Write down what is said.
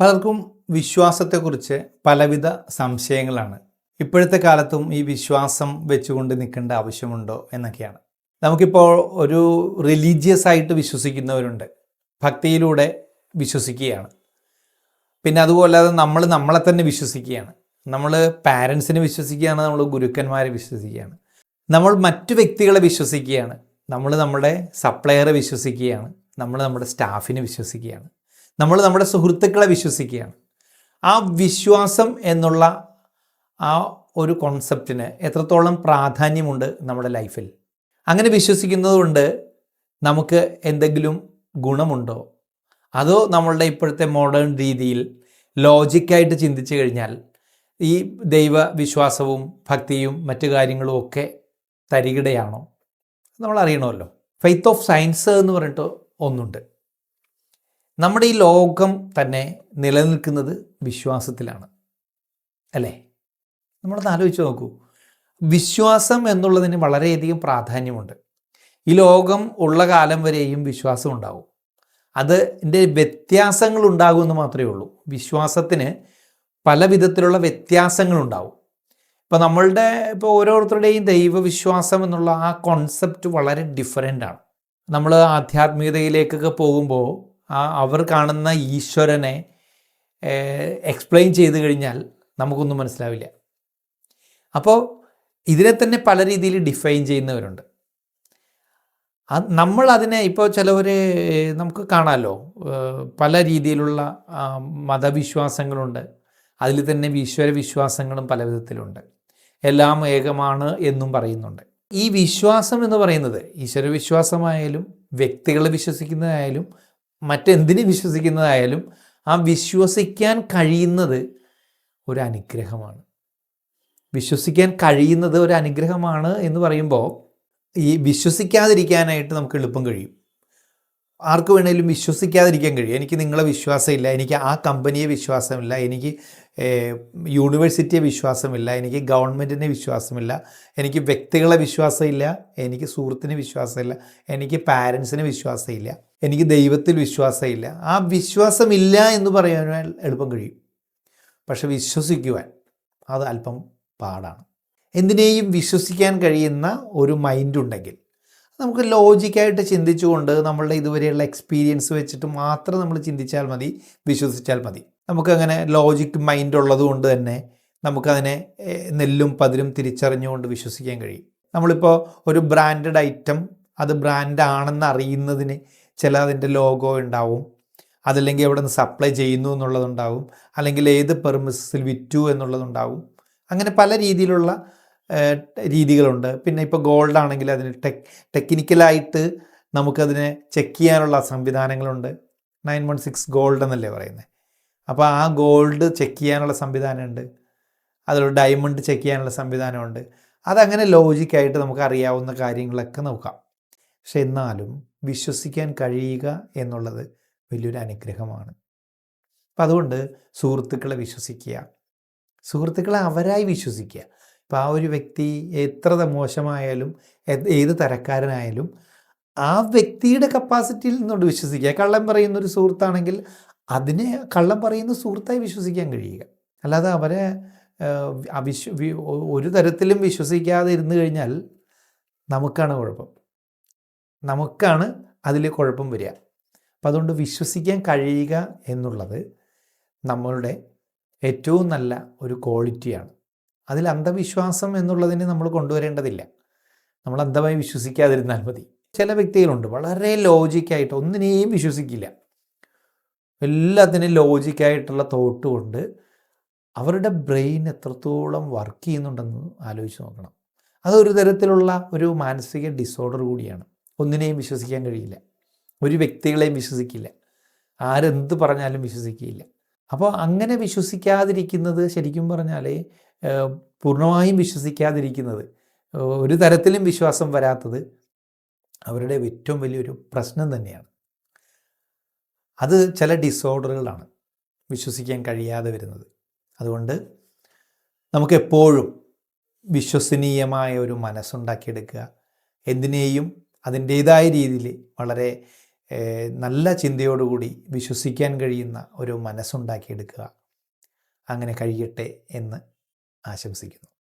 പലർക്കും വിശ്വാസത്തെക്കുറിച്ച് പലവിധ സംശയങ്ങളാണ്. ഇപ്പോഴത്തെ കാലത്തും ഈ വിശ്വാസം വെച്ചുകൊണ്ട് നിൽക്കേണ്ട ആവശ്യമുണ്ടോ എന്നൊക്കെയാണ്. നമുക്കിപ്പോൾ ഒരു റിലീജിയസ് ആയിട്ട് വിശ്വസിക്കുന്നവരുണ്ട്. ഭക്തിയിലൂടെ വിശ്വസിക്കുകയാണ്. പിന്നെ അതുപോലെ നമ്മൾ നമ്മളെ തന്നെ വിശ്വസിക്കുകയാണ്. നമ്മൾ പാരൻസിനെ വിശ്വസിക്കുകയാണ് നമ്മൾ ഗുരുക്കന്മാരെ വിശ്വസിക്കുകയാണ്. നമ്മൾ മറ്റു വ്യക്തികളെ വിശ്വസിക്കുകയാണ്. നമ്മൾ നമ്മുടെ സപ്ലയറെ വിശ്വസിക്കുകയാണ്. നമ്മൾ നമ്മുടെ സ്റ്റാഫിനെ വിശ്വസിക്കുകയാണ്. നമ്മൾ നമ്മുടെ സുഹൃത്തുക്കളെ വിശ്വസിക്കുകയാണ്. ആ വിശ്വാസം എന്നുള്ള ആ ഒരു കോൺസെപ്റ്റിന് എത്രത്തോളം പ്രാധാന്യമുണ്ട് നമ്മുടെ ലൈഫിൽ അങ്ങനെ വിശ്വസിക്കുന്നതുകൊണ്ട് നമുക്ക് എന്തെങ്കിലും ഗുണമുണ്ടോ? അതോ നമ്മളുടെ ഇപ്പോഴത്തെ മോഡേൺ രീതിയിൽ ലോജിക്കായിട്ട് ചിന്തിച്ചു കഴിഞ്ഞാൽ ഈ ദൈവ വിശ്വാസവും ഭക്തിയും മറ്റു കാര്യങ്ങളും ഒക്കെ തരികിടയാണോ? നമ്മൾ അറിയണമല്ലോ. ഫെയ്ത്ത് ഓഫ് സയൻസ് എന്ന് പറഞ്ഞിട്ട് ഒന്നുണ്ട്. നമ്മുടെ ഈ ലോകം തന്നെ നിലനിൽക്കുന്നത് വിശ്വാസത്തിലാണ്. അല്ലേ? നമ്മളൊന്ന് ആലോചിച്ച് നോക്കൂ. വിശ്വാസം എന്നുള്ളതിന് വളരെയധികം പ്രാധാന്യമുണ്ട്. ഈ ലോകം ഉള്ള കാലം വരെയും വിശ്വാസം ഉണ്ടാവും. അത് അതിന്റെ വ്യത്യാസങ്ങൾ ഉണ്ടാകുമെന്ന് മാത്രമേ ഉള്ളൂ. വിശ്വാസത്തിന് പല വിധത്തിലുള്ള വ്യത്യാസങ്ങളുണ്ടാവും ഇപ്പോൾ നമ്മളുടെ ഇപ്പോൾ ഓരോരുത്തരുടെയും ദൈവവിശ്വാസം എന്നുള്ള ആ കോൺസെപ്റ്റ് വളരെ ഡിഫറെന്റ് ആണ്. നമ്മൾ ആധ്യാത്മികതയിലേക്കൊക്കെ പോകുമ്പോൾ ആ അവർ കാണുന്ന ഈശ്വരനെ എക്സ്പ്ലെയിൻ ചെയ്ത് കഴിഞ്ഞാൽ നമുക്കൊന്നും മനസ്സിലാവില്ല. അപ്പോൾ ഇതിനെ തന്നെ പല രീതിയിൽ ഡിഫൈൻ ചെയ്യുന്നവരുണ്ട്. നമ്മൾ അതിനെ ഇപ്പോൾ ചിലവർ നമുക്ക് കാണാമല്ലോ പല രീതിയിലുള്ള മതവിശ്വാസങ്ങളുണ്ട്. അതിൽ തന്നെ ഈശ്വര വിശ്വാസങ്ങളും പല വിധത്തിലുണ്ട്. എല്ലാം ഏകമാണ് എന്നും പറയുന്നുണ്ട്. ഈ വിശ്വാസം എന്ന് പറയുന്നത് ഈശ്വര വിശ്വാസമായാലും വ്യക്തികളെ വിശ്വസിക്കുന്നതായാലും മറ്റെന്തിനെ വിശ്വസിക്കുന്നതായാലും ആ വിശ്വസിക്കാൻ കഴിയുന്നത് ഒരു അനുഗ്രഹമാണ് വിശ്വസിക്കാൻ കഴിയുന്നത് ഒരു അനുഗ്രഹമാണ് എന്ന് പറയുമ്പോൾ ഈ വിശ്വസിക്കാതിരിക്കാനായിട്ട് നമുക്ക് എളുപ്പം കഴിയും. ആർക്ക് വേണേലും വിശ്വസിക്കാതിരിക്കാൻ കഴിയും. എനിക്ക് നിങ്ങളെ വിശ്വാസമില്ല എനിക്ക് ആ കമ്പനിയെ വിശ്വാസമില്ല എനിക്ക് യൂണിവേഴ്സിറ്റിയെ വിശ്വാസമില്ല എനിക്ക് ഗവൺമെന്റിനെ വിശ്വാസമില്ല എനിക്ക് വ്യക്തികളെ വിശ്വാസമില്ല എനിക്ക് സുഹൃത്തിന് വിശ്വാസമില്ല എനിക്ക് പാരൻസിന് വിശ്വാസമില്ല. എനിക്ക് ദൈവത്തിൽ വിശ്വാസമില്ല. ആ വിശ്വാസമില്ല എന്ന് പറയാൻ എളുപ്പം കഴിയും. പക്ഷെ വിശ്വസിക്കുവാൻ അത് അല്പം പാടാണ്. എന്തിനേയും വിശ്വസിക്കാൻ കഴിയുന്ന ഒരു മൈൻഡ് ഉണ്ടെങ്കിൽ നമുക്ക് ലോജിക്കായിട്ട് ചിന്തിച്ചുകൊണ്ട് നമ്മളുടെ ഇതുവരെയുള്ള എക്സ്പീരിയൻസ് വെച്ചിട്ട് മാത്രം നമ്മൾ ചിന്തിച്ചാൽ മതി വിശ്വസിച്ചാൽ മതി. നമുക്കങ്ങനെ ലോജിക് മൈൻഡ് ഉള്ളത് കൊണ്ട് തന്നെ നമുക്കതിനെ നെല്ലും പതിരും തിരിച്ചറിഞ്ഞുകൊണ്ട് വിശ്വസിക്കാൻ കഴിയും. നമ്മളിപ്പോൾ ഒരു ബ്രാൻഡഡ് ഐറ്റം അത് ബ്രാൻഡ് ആണെന്ന് അറിയുന്നതിന് ചില അതിന്റെ ലോഗോ ഉണ്ടാവും. അതല്ലെങ്കിൽ എവിടെ നിന്ന് സപ്ലൈ ചെയ്യുന്നു എന്നുള്ളതുണ്ടാവും. അല്ലെങ്കിൽ ഏത് പെർമിസിൽ വിറ്റു എന്നുള്ളതുണ്ടാവും. അങ്ങനെ പല രീതിയിലുള്ള രീതികളുണ്ട്. പിന്നെ ഇപ്പോൾ ഗോൾഡ് ആണെങ്കിൽ അതിന് ടെക് ടെക്നിക്കലായിട്ട് നമുക്കതിനെ ചെക്ക് ചെയ്യാനുള്ള സംവിധാനങ്ങളുണ്ട്. നയൻ വൺ സിക്സ് ഗോൾഡ് എന്നല്ലേ പറയുന്നത് അപ്പോൾ ആ ഗോൾഡ് ചെക്ക് ചെയ്യാനുള്ള സംവിധാനമുണ്ട്. അതിലൊരു ഡയമണ്ട് ചെക്ക് ചെയ്യാനുള്ള സംവിധാനമുണ്ട്. അതങ്ങനെ ലോജിക്കായിട്ട് നമുക്ക് അറിയാവുന്ന കാര്യങ്ങളൊക്കെ നോക്കാം. പക്ഷെ എന്നാലും വിശ്വസിക്കാൻ കഴിയുക എന്നുള്ളത് വലിയൊരു അനുഗ്രഹമാണ്. അപ്പം അതുകൊണ്ട് സുഹൃത്തുക്കളെ വിശ്വസിക്കുക. സുഹൃത്തുക്കളെ അവരായി വിശ്വസിക്കുക. ഇപ്പോൾ ആ ഒരു വ്യക്തി എത്ര മോശമായാലും ഏത് തരക്കാരനായാലും ആ വ്യക്തിയുടെ കപ്പാസിറ്റിയിൽ നിന്നുകൊണ്ട് വിശ്വസിക്കുക. കള്ളം പറയുന്ന ഒരു സുഹൃത്താണെങ്കിൽ അതിനെ കള്ളം പറയുന്ന സുഹൃത്തായി വിശ്വസിക്കാൻ കഴിയുക. അല്ലാതെ അവരെ അവിശ്വ ഒരു തരത്തിലും വിശ്വസിക്കാതെ ഇരുന്ന് കഴിഞ്ഞാൽ നമുക്കാണ് കുഴപ്പം. നമുക്കാണ് അതിൽ കുഴപ്പം വരിക. അപ്പം അതുകൊണ്ട് വിശ്വസിക്കാൻ കഴിയുക എന്നുള്ളത് നമ്മളുടെ ഏറ്റവും നല്ല ഒരു ക്വാളിറ്റിയാണ്. അതിൽ അന്ധവിശ്വാസം എന്നുള്ളതിനെ നമ്മൾ കൊണ്ടുവരേണ്ടതില്ല. നമ്മൾ അന്ധമായി വിശ്വസിക്കാതിരുന്നാൽ മതി. ചില വ്യക്തികളുണ്ട് വളരെ ലോജിക്കായിട്ട് ഒന്നിനെയും വിശ്വസിക്കില്ല. എല്ലാത്തിനും ലോജിക്കായിട്ടുള്ള തോട്ട് കൊണ്ട് അവരുടെ ബ്രെയിൻ എത്രത്തോളം വർക്ക് ചെയ്യുന്നുണ്ടെന്ന് ആലോചിച്ച് നോക്കണം. അതൊരു തരത്തിലുള്ള ഒരു മാനസിക ഡിസോർഡർ കൂടിയാണ്. ഒന്നിനെയും വിശ്വസിക്കാൻ കഴിയില്ല. ഒരു വ്യക്തികളെയും വിശ്വസിക്കില്ല. ആരെന്ത് പറഞ്ഞാലും വിശ്വസിക്കില്ല. അപ്പോൾ അങ്ങനെ വിശ്വസിക്കാതിരിക്കുന്നത് ശരിക്കും പറഞ്ഞാൽ പൂർണമായും വിശ്വസിക്കാതിരിക്കുന്നത് ഒരു തരത്തിലും വിശ്വാസം വരാത്തത് അവരുടെ ഏറ്റവും വലിയൊരു പ്രശ്നം തന്നെയാണ്. അത് ചില ഡിസോർഡറുകളാണ് വിശ്വസിക്കാൻ കഴിയാതെ വരുന്നത്. അതുകൊണ്ട് നമുക്കെപ്പോഴും വിശ്വസനീയമായ ഒരു മനസ്സുണ്ടാക്കിയെടുക്കുക. എന്തിനേയും അതിന്റേതായ രീതിയിൽ വളരെ നല്ല ചിന്തയോടുകൂടി വിശ്വസിക്കാൻ കഴിയുന്ന ഒരു മനസ്സുണ്ടാക്കിയെടുക്കുക. അങ്ങനെ കഴിയട്ടെ എന്ന് ആശംസിക്കുന്നു.